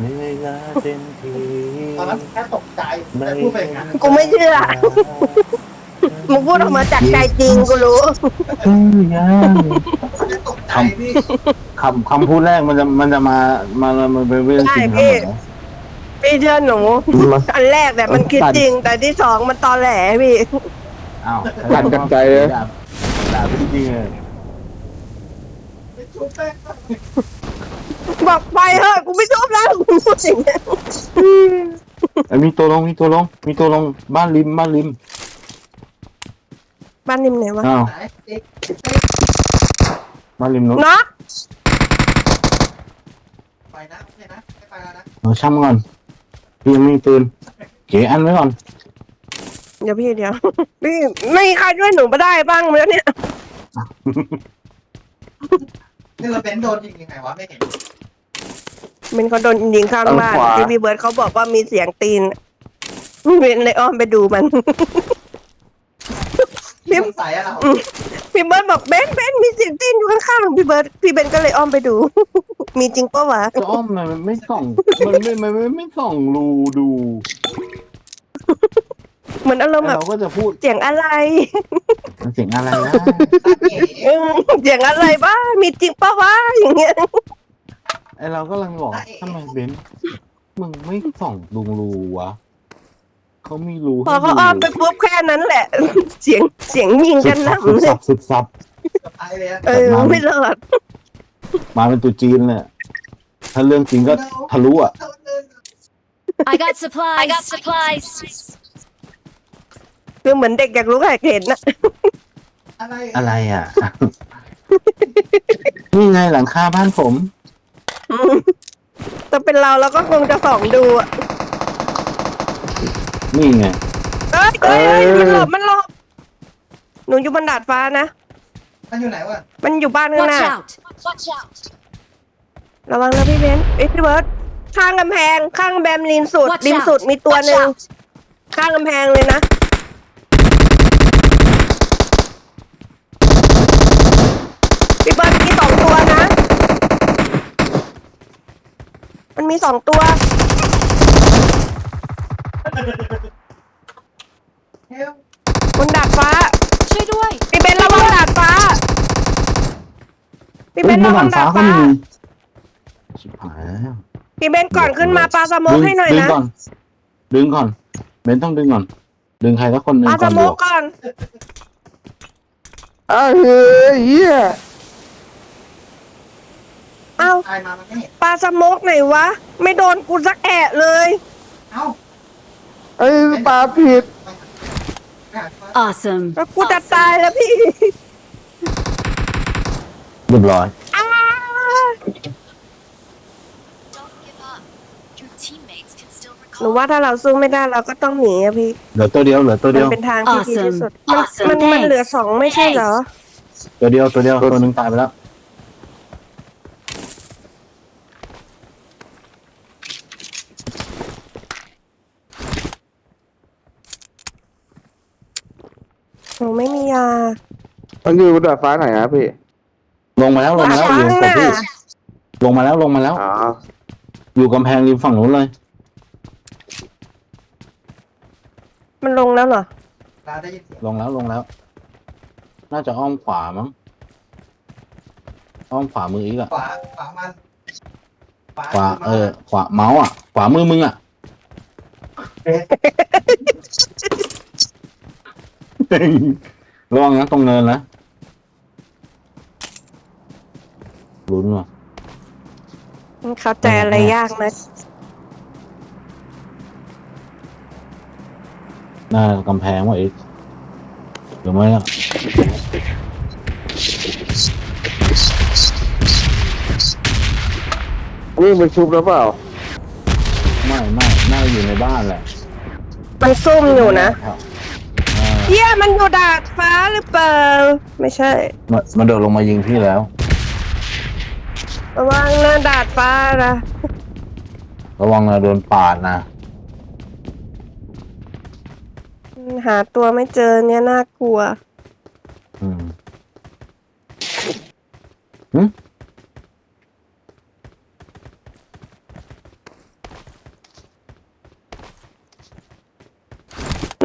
เหนื่อยล้าเต็มทีตอนนั้นแค่ตกใจแต่พูดไปอย่างนั้นกูไม่เชื่อ มึงพูดออกมาจากใจจริงกูรู้ ชื่อยากไม่ได้ตกใจพี่คำคำพูดแรกมันจะมันจะมามามันเป็นเรื่องจริงใช่ทั้งพี่หมดนะพี่เชื่อหนูอันแรกเนี่ยมันคิดจริง แต่ที่สองมันตอแหลพี่ อ้าวตัดกันใจเลย ด่าด่าพี่จริงเลยไม่ชุบแป้ง บอกไปเถอะกูไม่ชอบแล้วกูพูดอย่างเงี้ยเอ้ยมีตัวลงมีตัวลงมีตัวลงบ้านริมบ้านริมบ้านริมไหนวะอ้าวไหนเอ๊ะบ้านริมนู้นเนาะไปนะโอเคนะไม่ไปแล้วนะเอาช่ำก่อนพี่ยังไม่มีปืนเก๋อันไว้ก่อนเดี๋ยวพี่เดี๋ยวพี่ไม่มีใครช่วยหนูมาได้บ้างไหมเนี่ย นี่เราเป็นโดนยิงยังไงวะไม่เห็น มันเขาโดนยิงข้างบ้านทางขวา ที่พี่เบิร์ดเขาบอกว่ามีเสียงตีนเวนเลยอ้อมไปดูมัน พี่สงสัยอะเราพี่เบิร์ดบอกเบนเบนมีเสียงตีนอยู่ข้างๆพี่เบิร์ดพี่เบนก็เลยอ้อมไปดู มีจริงปะวะจะอ้อมมันไม่ส่อง มันไม่มันไม่ไม่ส่องรูดูเหมือนอารมณ์แล้วแบบเราก็จะพูดเสียงอะไรมันเสียงอะไรนะตาเก๋เออเสียงอะไรบ้ามีจริงปะวะอย่างเงี้ย ไอเราก็กำลังบอกทำไมเบนซ์มึงไม่ส่องดูรูวะเขามีรูพอเขาอ้อมไปปุ๊บแค่นั้นแหละ เสียงเสียงยิงสุกัดนสับหนำสุดเลสัยบสุดสับกับไอเลยอะเออไม่รอดมาเป็นตัวจีนเลยถ้าเรื่องจริงก็ทะลุอะ I got supplies. I got supplies. คือเหมือนเด็กอยากรู้อยากเห็นนะอะไรอะไรอะ นี่ไงหลังคาบ้านผม แต่เป็นเราเราก็คงจะส่องดูอะนี่ไง เอ้ยเอ้ยเอ้ยมันหลบมันหลบหนูอยู่บนดาดฟ้านะ มันอยู่ไหนวะมันอยู่บ้านข้างห Watch น้า out. Watch out. ระวังนะพี่เบนซ์เอ้ยพี่เบิร์ดข้างกำแพงข้างกำแพงริมสุด Watch ริม out. สุดมีตัว Watch หนึ่ง out. ข้างกำแพงเลยนะ พี่เบิร์ดมีสองตัวนะ มันมีสองตัวเฮลบนดาดฟ้าช่วยด้วยพี่เบนซ์ระวังดาดฟ้าพี่เบนซ์เฮ้ระยวังบนหลัดางดฟ้าก็ฟ้ามีชิบหายแล้วพี่เบนซ์ก่อนขึ้นมาปาสโมกให้หน่อยดึงนะก่อน ดึงก่อน เบนต้องดึงก่อน ดึงใครสักคนหนึ่งปาก่สอนโมบกวกก่อน อ้าวเฮ้ยเหี้ย เอ้า ตายมามันไม่เห็นปาสโมกไหนวะ ไม่โดนกูสักแอะเลย เอ้าไอ้ปลาผิด ไปหาฟ้า Awesome. แล้วกูจะตายแล้วพี่ เรียบร้อย อ้า Don't give up. Your teammates can still หนูว่าถ้าเราสู้ไม่ได้เราก็ต้องหนีอะพี่ เหลือตัวเดียว เหลือตัวเดีมัยวนเป็นทางที่ดีที่สุดมัน Awesome. มันมัน Thanks. เหลือสองไม่ใช่เหรอ ตัวเดียว ตัวเดียว ตัวหนึ่งตายไปแล้ว หนูไม่มียามันอยู่บนดาดฟ้าไหนครับพี่ ลงมาแล้วลงมาแล้วฟ้าอยู่ข้างหกับน้าพี่ลงมาแล้วลงมาแล้ว อ๋อ อยู่กำแพงริมฝั่งนู้นเลย มันลงแล้วเหรอเราได้ยินเสียงลงแล้วลงแล้ว น่าจะอ้อมขวามั้งอ้อมขวามืออีกอะขวาขวามันขวาเออขวาเมาส์อะขวามือมึงอะ ระวังนะตรงเนินนะลุ้นว่ะมันเข้าใจอะไรยากนะหน้ากำแพงว่ะเอ็กหรือไม่ล่ะวิ่งไปชุบแล้วเปล่า ไม่ไม่น่าจะอยู่ในบ้านแหละ มันซุ่มอยู่นะ ครับอ่า เยี่ยมันอยู่ดาดฟ้าหรือเปล่า ไม่ใช่ มันมันโดดลงมายิงพี่แล้ว ระวังนะดาดฟ้านะระวังนะโดนปาดนะ หาตัวไม่เจอเนี่ยน่ากลัว อืมหึ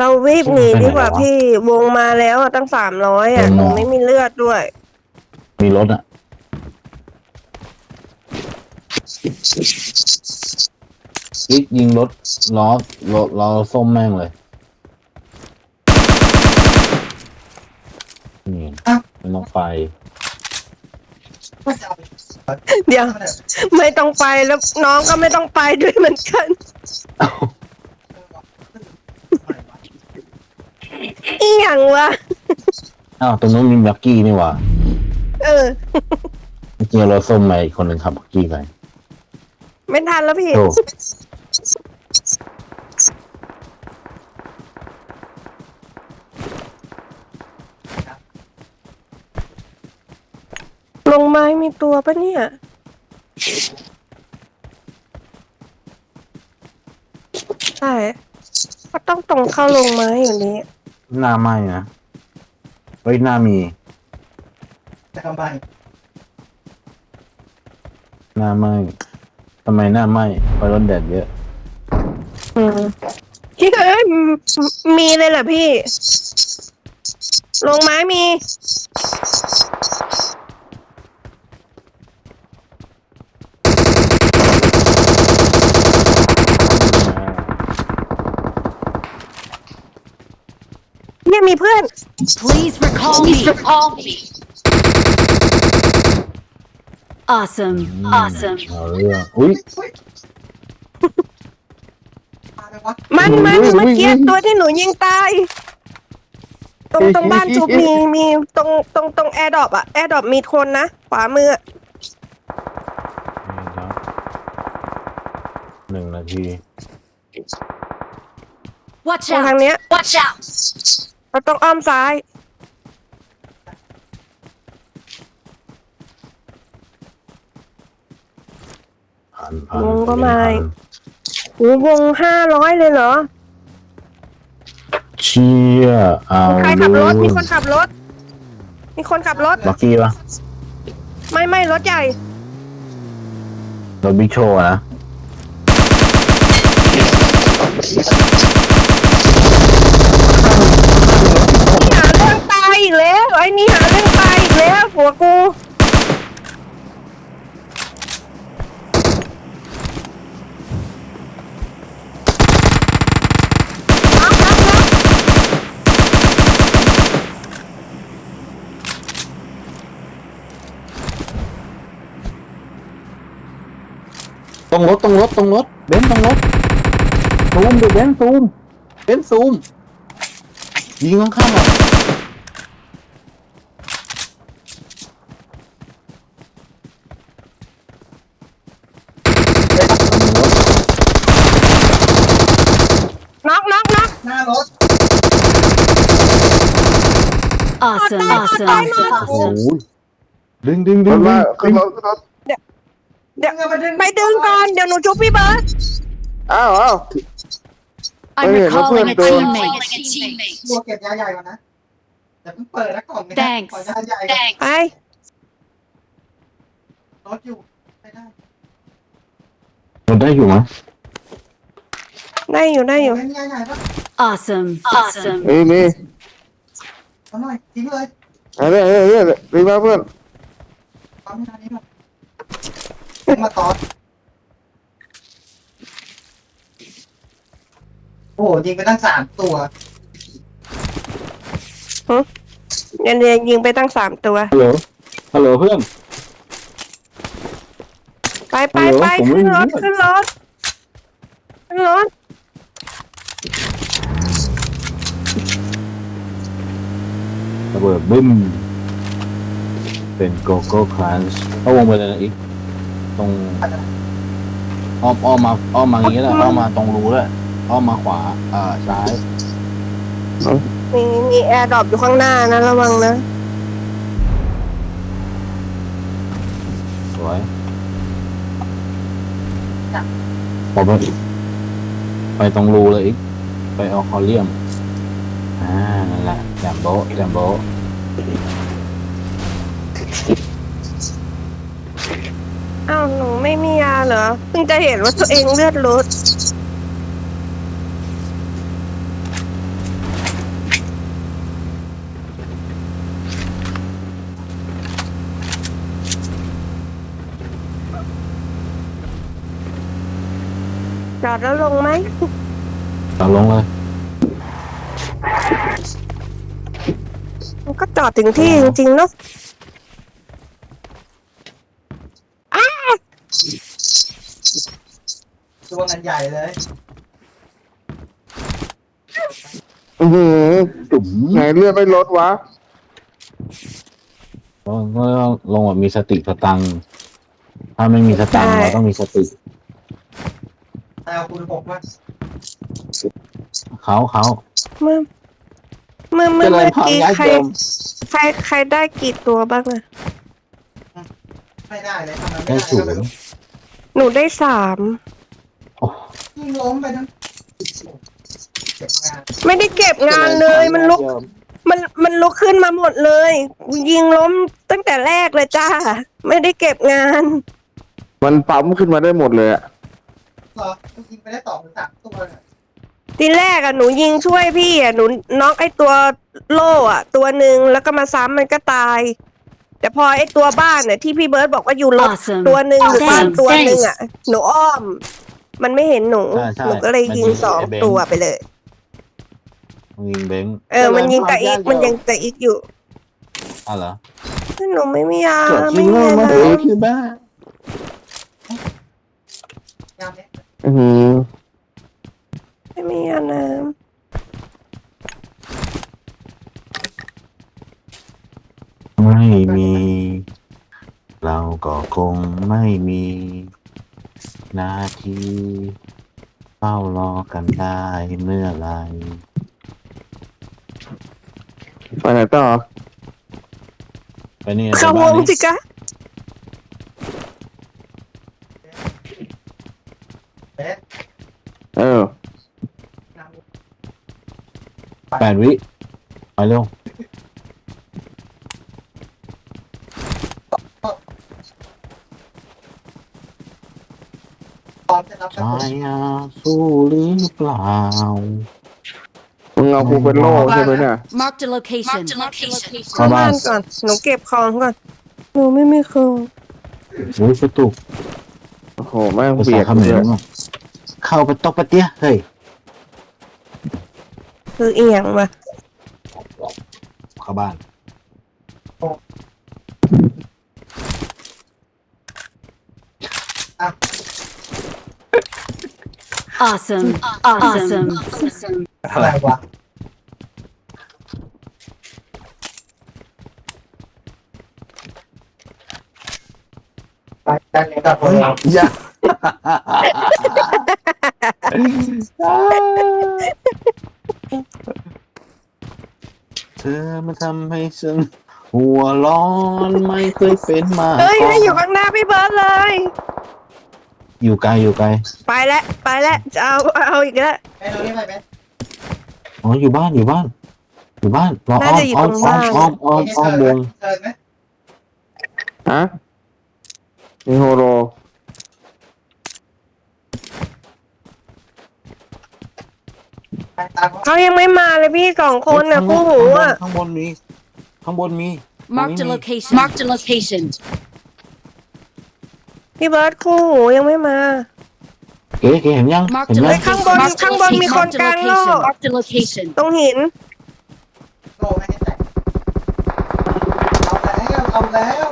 เรารีบหนีดีกว่าพี่วงมาแล้วอะตั้งสามร้อยอะหนูไม่มีเลือดด้วย มีรถอะ ยิกยิงรถล้อล้อล้อส้มแม่งเลย นี่มันต้องไปก็จะเอาไปเดี๋ยว ไม่ต้องไปแล้วน้องก็ไม่ต้องไปด้วยเหมือนกันอีห ยังวะ อ้าวตรงนู้นมีบักกี้นี่หว่าเออจริงๆรถส้มมาอีกคนหนึ่งขับบักกี้ไปไม่ทันแล้วพี่โอ้ลงไม้มีตัวปะเนี่ย ใช่ก็ต้องตรงเข้าลงไม้อยู่นี้ หน้าไหมนะเฮ้ยหน้ามีจะทำไมหน้าไหมทำไมหน้าไหมเพราะรถแดดเยอะอืมพี่เอ้ยมมีเลยเหรอพี่ ลงไม้มี เนี่ยมีเพื่อน Please recall me. recall me. Awesome. อืม Awesome. เอาเรื่องอุ้ยอุ้ยตายไปวะมันมันเมื่อกี้ตัวที่หนูยิงตาย ตรงตรงบ้านจุบมีมีตรงตรงตรงแอร์ดรอปอะแอร์ดรอปมีคนนะขวามืออะหนึ่งนาที Watch ตรงทาง out. เนี้ย Watch out. เราต้องอ้อมซ้ายผ่านผ่านวงก็มาผ่นโอ้วงห้าร้อยเลยเหรอ เชี่ยเอาใครขับรถดูมีคนขับรถ มีคนขับรถ บักกี้ปะไม่ไม่รถใหญ่ รถบิ๊กโชว์อะนะ อีกแล้ว ไอ้นี่หาเรื่องตายอีกแล้วหัวกูอกน็อกน็อกตรงรถตรงรถตรงรถเบนตรงรถซูมดิเบนซูมเบนซูมยิงข้างๆหน่อย น็อกน็อกน็อก หน้ารถ Awesome. Awesome. Awesome. โอ้โหดึงดึงดึมังนดึมางขึ้นรถขึ้นรถเดี๋ยวเงินมาดึงไปดึงก่อน เดี๋ยวหนูชุบพี่เบิร์ดอ้าวอ้าว I'm Hey, recalling a let's go. teammate. บัวเก็บยาใหญ่ก่อนนะแต่เพิ่งเปิดแล้วกล่องนะ Thanks ขอยาใหญ่ก่อน Thanks. ไปรถอยู่ไม่ได้มันได้อยู่มั้ยได้อยู่ได้อยู่ ไม่มียาใหญ่ปะ Awesome. Awesome. มี มีเอาหน่อยทิ้งเลยอันนี้อันนี้อันนี้รีบมาเพื่อนปั๊มให้ทันนี้หน่อยเป็นมาต่อโอ้โหยิงไปตั้งสามตัวเดี๋ยวเดี๋ยวยิงไปตั้งสามตัว ฮัลโหล ฮัลโหลเพื่อน ไปไปฮัลโหลไปผมไม่ขึ้นรถรู้ ขึ้นรถขึ้นรถ ระเบิดบึ้ม เป็นโกโก้คลันช์เข้าวงไปเลยนะอีก ตรงอ้อมอ้อมมาอ้อมมาอย่างนี้แหละอ้อมมาตรงรูเลยอ้อมมาขวา อ่าซ้ายมีมีแอร์ดรอปอยู่ข้างหน้านะระวังนะ สวยพอไปไปตรงรูเลยอีก ไปเอาคอเลียมอ่า นั่นแหละจัมโบ้จัมโบ้อ้าวหนูไม่มียาเหรอเพิ่งจะเห็นว่าตัวเองเลือดลดจอดแล้วลงไหมจอดลงเลย อดถึงที่จริงๆเนาะตัวกันใหญ่เลยอือหือจุ๋มไหนเลือดไม่ลดวะก็ต้องลงแบบมีสติสตังค์ถ้าไม่มีสตังค์เราต้องมีสติ แต่เอาคุณหกว่าเขาเขาเมื่อ เมื่อเมื่อเจริเมื่ญอพรกี้ญาติใครโยมใครใครได้กี่ตัวบ้างอะไม่ได้เลยทำไมไม่ได้ได้ศูก็นไม่ย์รู้หนูได้สามยิ่งล้มไปทั้งเจ็บงานไม่ได้เก็บงานเลย มันลุก มันมันลุกขึ้นมาหมดเลย ยิงล้มตั้งแต่แรกเลยจ้า ไม่ได้เก็บงาน มันปั๊มขึ้นมาได้หมดเลยอะเหรอยิงไปได้สองหรือสามตัวเนี่ย ทีแรกอะหนูยิงช่วยพี่อะหนูน็อกไอตัวโล่อะตัวหนึ่งแล้วก็มาซ้ำมันก็ตาย แต่พอไอตัวบ้านเนี่ยที่พี่เบิร์ตบอกว่าอยู่รถ Awesome. ตัวหนึ่งอยู่บ้าน Thanks, ตัวหนึ่งอะหนูอ้อม มันไม่เห็นหนู ใช่ใช่หนูก็เลยยิงมันยิงสองไอ้เบนซ์ตัวไปเลย ยิงเบ้งเออ มันยิงแต่อีกมันยังแต่อีกอยู่อ๋อเหรอหนูไม่มียาเกิดไม่ที่มีว่ามาอะไรเอคือบ้ายามเนี้ยอือหือ ไม่มียาน้ไม่มี เราก็คงไม่มีหนาทีเฝ้ารอกันได้เมื่อไหรไปไหนต่อไปนี่ำเข้าวงสิกะ เบ๊ะ เออ นำ แปดวิไปเร็วพร้อมจะรับกระชาสุนยาสู้หรือเปล่า มึงเอากูเป็นโล่ใช่ไหมเนี่ย Marked a location. Marked a location. เข้าบ้าบ้าน นก่อน หนูเก็บของก่อน หนูไม่มีของ โอ้ยประตูโอ้โหแม่งภาเบีษายดเขมเลรยมั้งเข้าไปตกปะเตี้ยเฮ้ย คือเอียงวะเข้าบ้าน Awesome. Awesome. อะไรวะไปด้านนี้กับผมอย่า ธอมาทำให้ฉันหัวร้อนไม่เคยเป็นมาเฮ้ยก่ให้อยู่ข้างหน้าพี่เบิร์ดเลย อยู่ไกลอยู่ไกลไปแล้วไปแล้วจะเอาเอาอีกแล้วไอ้เราเรียกอะไรเบ๊ะอ๋ออยู่บ้านอยู่บ้าน อยู่บ้านรออ้อน่ามจะอยู่อ้อตมรงอ้อบ้ามนอ้อมอ้อมอ้อมวงเชิญไหมฮะมีโฮโล ไปตาม เขาเขายังไม่มาเลยพี่สองคนน่ะคู่หูอะข้างบนมี ข้างบนมี Marked a location. Marked a location. พี่เบิร์ดคู่หูยังไม่มาเก๋เก๋เห็นยัง Marked เห็น a ไหมฮ้ย location. ข้างบน Marked a ข้างบนมีคน location. กลางโลก Marked a location. ตรงหินโลไม่ให้แตกเอาแล้วเอาแล้ว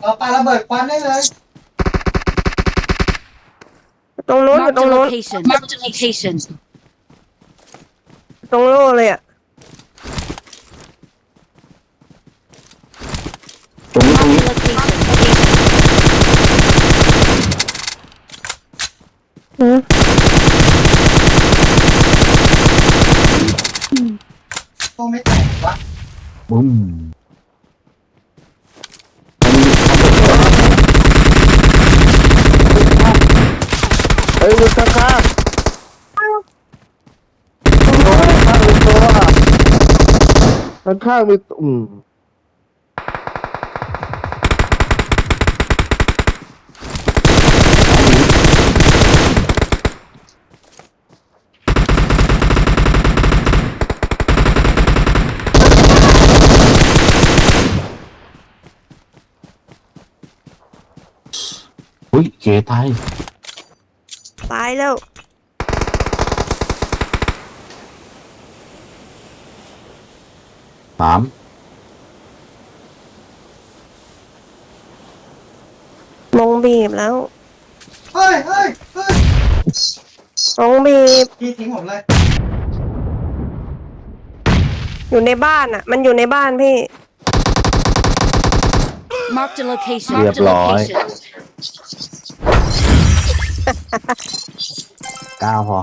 เราปาระเบิดควันได้เลย ตรงนู้นอยู่ Marked ตร a งนู้น location. Marked a location. ตรงโลเลยอะ ตรงนี้ตรง Marked นี้ a location. อืม โลไม่แตกวะ บึ้ม เฮ้ยมึงข้างข้างข้างมีตัว ข้างข้างมีอืมอุ้ยเก๋ตายตายแล้ว สามวงบีบแล้วเฮ้ยเฮ้ยเฮ้ยวงบีบ พี่ทิ้งผมเลยอยู่ในบ้านอะ มันอยู่ในบ้านพี่ Marked a location. เรียบ Marked a ร้อย location. เก้าพอ